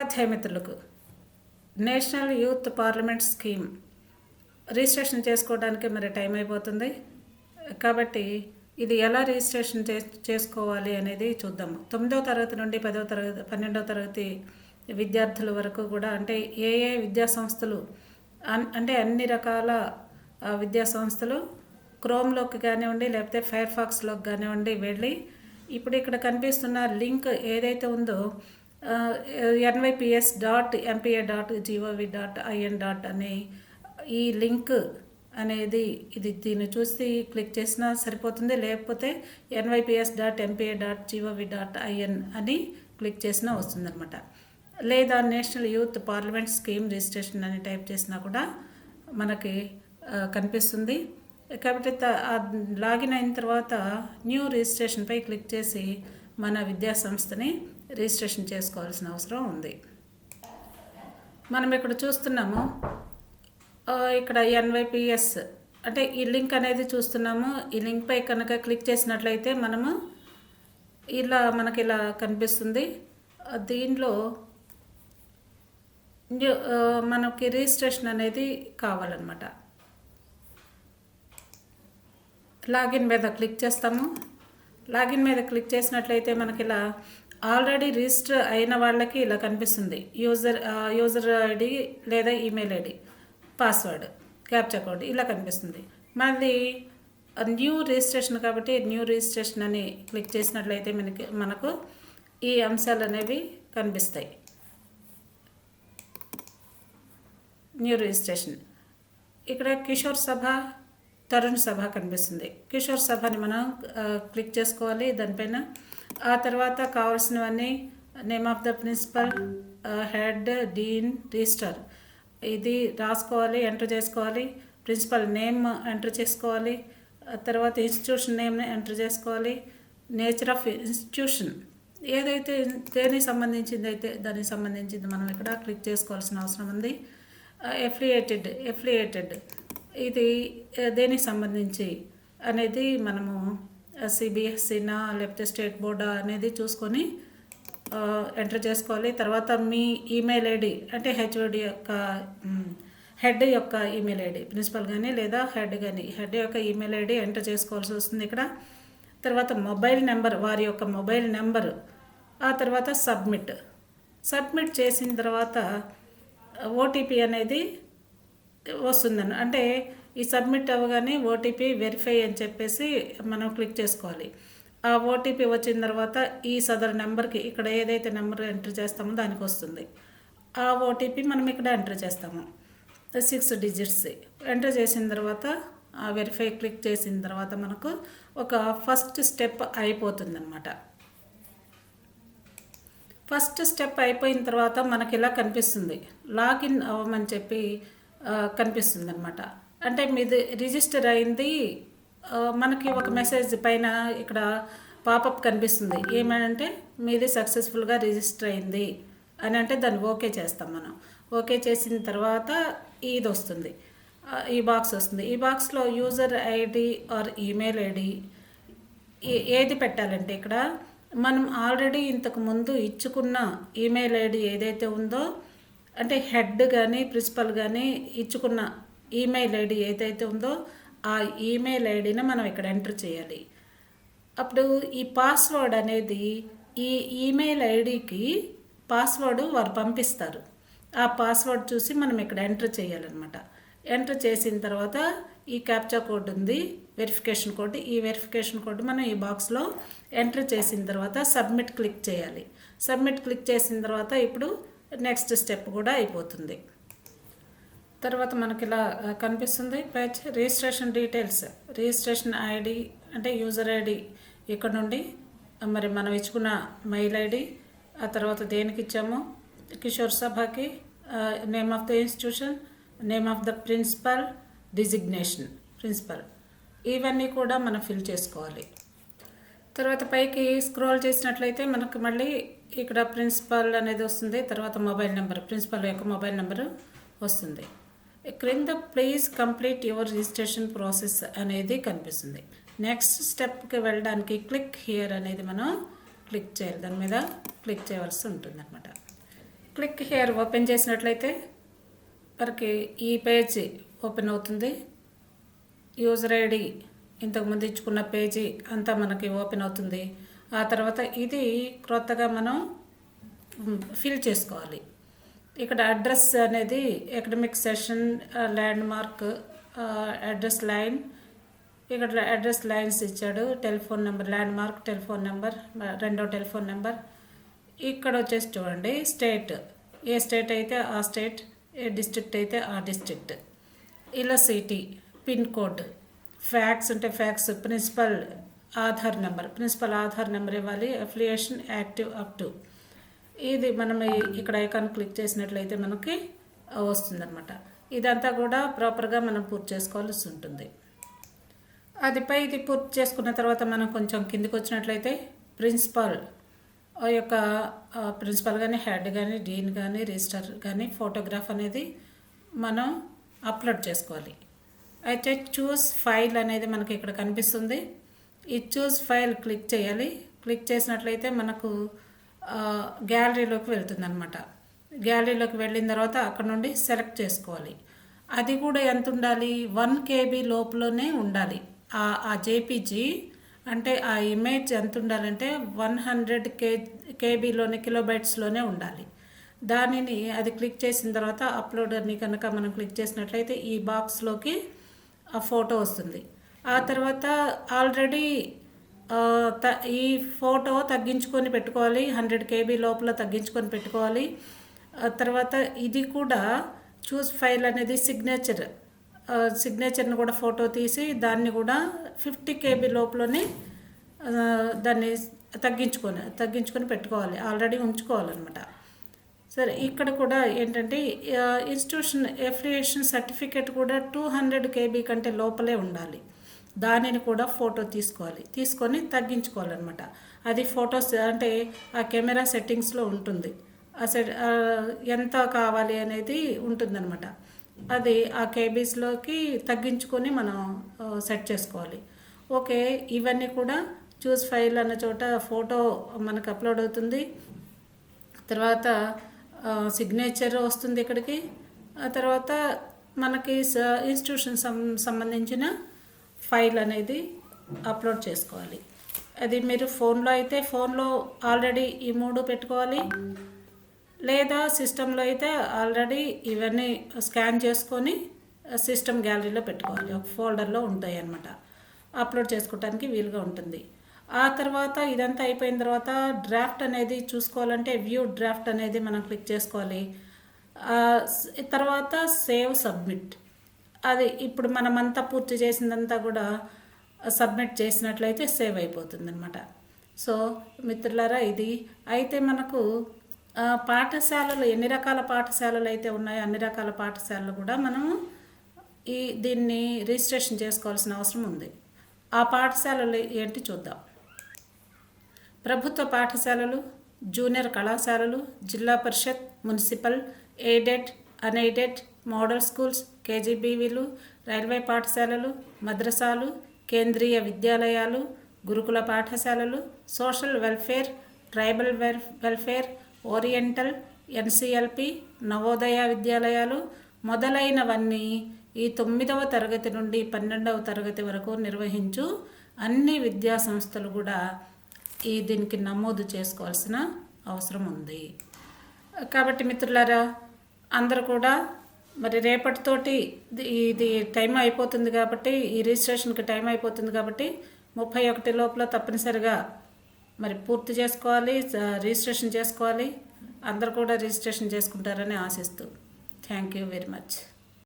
ఉపాధ్యాయ national youth parliament scheme registration చేసుకోవడానికి మరి time అయిపోతుంది. కాబట్టి ఇది ఎలా రిజిస్ట్రేషన్ చే చేసుకోవాలి అనేది చూద్దాము. తొమ్మిదవ తరగతి నుండి పదవ తరగతి పన్నెండవ తరగతి విద్యార్థుల వరకు కూడా అంటే ఏ ఏ విద్యా సంస్థలు అన్- అంటే అన్ని రకాల విద్యా సంస్థలు క్రోమ్లోకి కానివ్వండి లేకపోతే ఫైర్ ఫాక్స్లోకి కానివ్వండి వెళ్ళి ఇప్పుడు ఇక్కడ కనిపిస్తున్న లింక్ ఏదైతే ఉందో NYPS dot MPA dot GOV dot IN dot అనే ఈ లింక్ అనేది ఇది దీన్ని చూసి క్లిక్ చేసినా సరిపోతుంది. లేకపోతే NYPS dot MPA dot GOV dot IN అని క్లిక్ చేసినా వస్తుందన్నమాట. లేదా national youth parliament scheme registration అని టైప్ చేసినా కూడా మనకి కనిపిస్తుంది. కాబట్టి త- లాగిన్ అయిన తర్వాత న్యూ రిజిస్ట్రేషన్పై క్లిక్ చేసి మన విద్యా సంస్థని రిజిస్ట్రేషన్ చేసుకోవాల్సిన అవసరం ఉంది. మనం ఇక్కడ చూస్తున్నాము ఇక్కడ ఎన్వైపిఎస్ అంటే ఈ లింక్ అనేది చూస్తున్నాము. ఈ లింక్పై కనుక క్లిక్ చేసినట్లయితే మనము ఇలా మనకి ఇలా కనిపిస్తుంది. దీనిలో న్యూ- మనకి రిజిస్ట్రేషన్ అనేది కావాలన్నమాట. లాగిన్ మీద క్లిక్ చేస్తాము. లాగిన్ మీద క్లిక్ చేసినట్లయితే మనకి ఇలా ఆల్రెడీ రిజిస్టర్ అయిన వాళ్ళకి ఇలా కనిపిస్తుంది. యూజర్ యూజర్ ఐడి లేదా email ID password capture code ఇలా కనిపిస్తుంది. మనది న్యూ రిజిస్ట్రేషన్ కాబట్టి న్యూ రిజిస్ట్రేషన్ అని క్లిక్ చేసినట్లయితే మనకి మనకు ఈ అంశాలు అనేవి కనిపిస్తాయి. New registration. ఇక్కడ కిషోర్ సభ తరుణ్ సభ కనిపిస్తుంది. కిషోర్ సభని మనం క్లిక్ చేసుకోవాలి. దానిపైన ఆ తర్వాత కావాల్సినవన్నీ name of the principal head dean register. ఇది రాసుకోవాలి ఎంటర్ చేసుకోవాలి. ప్రిన్సిపల్ నేమ్ ఎంటర్ చేసుకోవాలి. తర్వాత ఇన్స్టిట్యూషన్ నేమ్ని ఎంటర్ చేసుకోవాలి. Nature of institution. ఏదైతే దేనికి సంబంధించింది అయితే దానికి సంబంధించింది మనం ఇక్కడ క్లిక్ చేసుకోవాల్సిన అవసరం ఉంది. ఎఫ్లియేటెడ్ ఎఫ్లియేటెడ్. ఇది దేనికి సంబంధించి అనేది మనము సిబిఎస్సినా లేకపోతే స్టేట్ బోర్డా అనేది చూసుకొని ఎంటర్ చేసుకోవాలి. తర్వాత మీ ఈమెయిల్ ఐడి అంటే హెచ్ఓడి యొక్క హెడ్ యొక్క ఈమెయిల్ ఐడి ప్రిన్సిపల్ కానీ లేదా హెడ్ కానీ హెడ్ యొక్క ఈమెయిల్ ఐడి ఎంటర్ చేసుకోవాల్సి వస్తుంది ఇక్కడ. తర్వాత మొబైల్ నెంబర్ వారి యొక్క మొబైల్ నెంబర్ ఆ తర్వాత సబ్మిట్ సబ్మిట్ చేసిన తర్వాత ఓటీపీ అనేది వస్తుందని అంటే ఈ సబ్మిట్ అవ్వగానే ఓటీపీ వెరిఫై అని చెప్పేసి మనం క్లిక్ చేసుకోవాలి. ఆ ఓటీపీ వచ్చిన తర్వాత ఈ సదరు నెంబర్కి ఇక్కడ ఏదైతే నెంబర్ ఎంటర్ చేస్తామో దానికి వస్తుంది. ఆ ఓటీపీ మనం ఇక్కడ ఎంటర్ చేస్తాము. సిక్స్ డిజిట్స్ ఎంటర్ చేసిన తర్వాత ఆ వెరిఫై క్లిక్ చేసిన తర్వాత మనకు ఒక ఫస్ట్ స్టెప్ అయిపోతుంది ఫస్ట్ స్టెప్ అయిపోయిన తర్వాత మనకి ఇలా కనిపిస్తుంది. లాగిన్ అవ్వమని చెప్పి కనిపిస్తుంది అనమాట అంటే మీది రిజిస్టర్ అయింది మనకి ఒక మెసేజ్ పైన ఇక్కడ పాపప్ కనిపిస్తుంది. ఏమంటే మీది సక్సెస్ఫుల్గా రిజిస్టర్ అయింది అని అంటే దాన్ని ఓకే చేస్తాం మనం. ఓకే చేసిన తర్వాత ఇది వస్తుంది ఈ బాక్స్ వస్తుంది. ఈ బాక్స్లో user ID or email ID ఏ- ఏది పెట్టాలంటే ఇక్కడ మనం ఆల్రెడీ ఇంతకు ముందు ఇచ్చుకున్న ఈమెయిల్ ఐడి ఏదైతే ఉందో అంటే హెడ్ కానీ ప్రిన్సిపల్ కానీ ఇచ్చుకున్న ఈమెయిల్ ఐడి ఏదైతే ఉందో ఆ ఈమెయిల్ ఐడిని మనం ఇక్కడ ఎంటర్ చేయాలి. అప్పుడు ఈ పాస్వర్డ్ అనేది ఈ ఈమెయిల్ ఐడికి పాస్వర్డ్ వారు పంపిస్తారు. ఆ పాస్వర్డ్ చూసి మనం ఇక్కడ ఎంటర్ చేయాలన్నమాట. ఎంటర్ చేసిన తర్వాత ఈ క్యాప్చా కోడ్ ఉంది వెరిఫికేషన్ కోడ్. ఈ వెరిఫికేషన్ కోడ్ మనం ఈ బాక్స్లో ఎంటర్ చేసిన తర్వాత సబ్మిట్ క్లిక్ చేయాలి. సబ్మిట్ క్లిక్ చేసిన తర్వాత ఇప్పుడు నెక్స్ట్ స్టెప్ కూడా అయిపోతుంది. తర్వాత మనకి ఇలా కనిపిస్తుంది. Patch registration details registration ID అంటే యూజర్ ఐడి ఇక్కడ నుండి మరి మనం ఇచ్చుకున్న మెయిల్ ఐడి ఆ తర్వాత దేనికి ఇచ్చామో కిషోర్ సభకి name of the institution name of the principal designation principal ఇవన్నీ కూడా మనం ఫిల్ చేసుకోవాలి. తర్వాత పైకి స్క్రోల్ చేసినట్లయితే మనకు మళ్ళీ ఇక్కడ ప్రిన్సిపల్ అనేది వస్తుంది. తర్వాత మొబైల్ నెంబర్ ప్రిన్సిపల్ యొక్క మొబైల్ నెంబర్ వస్తుంది. క్రింద please complete your registration process అనేది కనిపిస్తుంది. నెక్స్ట్ స్టెప్కి వెళ్ళడానికి క్లిక్ హియర్ అనేది మనం క్లిక్ చేయాలి. దాని మీద క్లిక్ చేయవలసి ఉంటుంది అనమాట క్లిక్ హియర్ ఓపెన్ చేసినట్లయితే మనకి ఈ పేజ్ ఓపెన్ అవుతుంది. యూజర్ ఐడి ఇంతకుముందు ఇచ్చుకున్న పేజీ అంతా మనకి ఓపెన్ అవుతుంది. ఆ తర్వాత ఇది క్రొత్తగా మనం ఫిల్ చేసుకోవాలి. ఇక్కడ అడ్రస్ అనేది academic session landmark address line ఇక్కడ అడ్రస్ లైన్స్ ఇచ్చాడు. Telephone number landmark telephone number రెండో టెలిఫోన్ నెంబర్ ఇక్కడ వచ్చేసి చూడండి స్టేట్ ఏ స్టేట్ అయితే ఆ స్టేట్ ఏ డిస్ట్రిక్ట్ అయితే ఆ డిస్ట్రిక్ట్ ఇలా సిటీ పిన్ కోడ్ ఫ్యాక్స్ ఉంటే fax principal Aadhaar number principal Aadhaar number ఇవ్వాలి. అఫిలియేషన్ యాక్టివ్ అప్ టు ఇది మనం ఇక్కడ ఐకాన్ క్లిక్ చేసినట్లయితే మనకి వస్తుందన్నమాట. ఇదంతా కూడా ప్రాపర్గా మనం పూర్తి చేసుకోవాల్సి ఉంటుంది. అదిపై ఇది పూర్తి చేసుకున్న తర్వాత మనం కొంచెం కిందికి వచ్చినట్లయితే ప్రిన్సిపాల్ ఆ యొక్క ప్రిన్సిపల్ కానీ హెడ్ కానీ డీన్ కానీ రిజిస్టర్ కానీ ఫోటోగ్రాఫ్ అనేది మనం అప్లోడ్ చేసుకోవాలి. అయితే చూస్ ఫైల్ అనేది మనకి ఇక్కడ కనిపిస్తుంది. ఈ చూస్ ఫైల్ క్లిక్ చేయాలి. క్లిక్ చేసినట్లయితే మనకు గ్యాలరీలోకి వెళ్తుంది అనమాట గ్యాలరీలోకి వెళ్ళిన తర్వాత అక్కడ నుండి సెలెక్ట్ చేసుకోవాలి. అది కూడా ఎంత ఉండాలి? వన్ కేబీ లోపలనే ఉండాలి. ఆ ఆ జేపీజీ అంటే ఆ ఇమేజ్ ఎంత ఉండాలంటే వన్ హండ్రెడ్ కే కేబీలోనే కిలోబైట్స్లోనే ఉండాలి. దానిని అది క్లిక్ చేసిన తర్వాత అప్లోడర్ని కనుక మనం క్లిక్ చేసినట్లయితే ఈ బాక్స్లోకి ఆ ఫోటో వస్తుంది. ఆ తర్వాత ఆల్రెడీ ఈ ఫోటో తగ్గించుకొని పెట్టుకోవాలి. హండ్రెడ్ కేబీ లోపల తగ్గించుకొని పెట్టుకోవాలి. తర్వాత ఇది కూడా చూస్ ఫైల్ అనేది సిగ్నేచర్. సిగ్నేచర్ని కూడా ఫోటో తీసి దాన్ని కూడా ఫిఫ్టీ కేబీ లోపలనే దాన్ని తగ్గించుకొని తగ్గించుకొని పెట్టుకోవాలి. ఆల్రెడీ ఉంచుకోవాలన్నమాట. సరే ఇక్కడ కూడా ఏంటంటే ఇన్స్టిట్యూషన్ ఎఫిలియేషన్ సర్టిఫికేట్ కూడా టూ హండ్రెడ్ కేబీ కంటే లోపలే ఉండాలి. దానిని కూడా ఫోటో తీసుకోవాలి. తీసుకొని తగ్గించుకోవాలన్నమాట. అది ఫొటోస్ అంటే ఆ కెమెరా సెట్టింగ్స్లో ఉంటుంది. ఆ సెట్ ఎంత కావాలి అనేది ఉంటుందన్నమాట. అది ఆ కేబీస్లోకి తగ్గించుకొని మనం సెట్ చేసుకోవాలి. ఓకే ఇవన్నీ కూడా చూస్ ఫైల్ అన్న చోట ఫోటో మనకు అప్లోడ్ అవుతుంది. తర్వాత సిగ్నేచర్ వస్తుంది ఇక్కడికి. ఆ తర్వాత మనకి స- ఇన్స్టిట్యూషన్ సం సంబంధించిన ఫైల్ అనేది అప్లోడ్ చేసుకోవాలి. అది మీరు ఫోన్లో అయితే ఫోన్లో ఆల్రెడీ ఈ మూడు పెట్టుకోవాలి. లేదా సిస్టంలో అయితే ఆల్రెడీ ఇవన్నీ స్కాన్ చేసుకొని సిస్టమ్ గ్యాలరీలో పెట్టుకోవాలి. ఒక ఫోల్డర్లో ఉంటాయి అన్నమాట. అప్లోడ్ చేసుకోవడానికి వీలుగా ఉంటుంది. ఆ తర్వాత ఇదంతా అయిపోయిన తర్వాత డ్రాఫ్ట్ అనేది చూసుకోవాలంటే వ్యూ డ్రాఫ్ట్ అనేది మనం క్లిక్ చేసుకోవాలి. తర్వాత సేవ్ సబ్మిట్. అది ఇప్పుడు మనమంతా పూర్తి చేసిందంతా కూడా సబ్మిట్ చేసినట్లయితే సేవ్ అయిపోతుంది అనమాట సో మిత్రులారా ఇది అయితే మనకు పాఠశాలలు ఎన్ని రకాల పాఠశాలలు అయితే ఉన్నాయో అన్ని రకాల పాఠశాలలు కూడా మనము ఈ దీన్ని రిజిస్ట్రేషన్ చేసుకోవాల్సిన అవసరం ఉంది. ఆ పాఠశాలలు ఏంటి చూద్దాం. ప్రభుత్వ పాఠశాలలు జూనియర్ కళాశాలలు Zilla Parishad municipal aided unaided model schools కేజీబీవీలు railway పాఠశాలలు మద్రసాలు కేంద్రీయ విద్యాలయాలు గురుకుల పాఠశాలలు social welfare tribal well welfare oriental NCLP Navodaya విద్యాలయాలు మొదలైనవన్నీ ఈ తొమ్మిదవ తరగతి నుండి పన్నెండవ తరగతి వరకు నిర్వహించు అన్ని విద్యా సంస్థలు కూడా ఈ దీనికి నమోదు చేసుకోవాల్సిన అవసరం ఉంది. కాబట్టి మిత్రులారా అందరూ కూడా మరి రేపటితోటి ఇది- టైం అయిపోతుంది కాబట్టి ఈ రిజిస్ట్రేషన్కి టైం అయిపోతుంది కాబట్టి ముప్పై ఒకటి లోపల తప్పనిసరిగా మరి పూర్తి చేసుకోవాలి రిజిస్ట్రేషన్ చేసుకోవాలి. అందరు కూడా రిజిస్ట్రేషన్ చేసుకుంటారని ఆశిస్తూ. Thank you very much.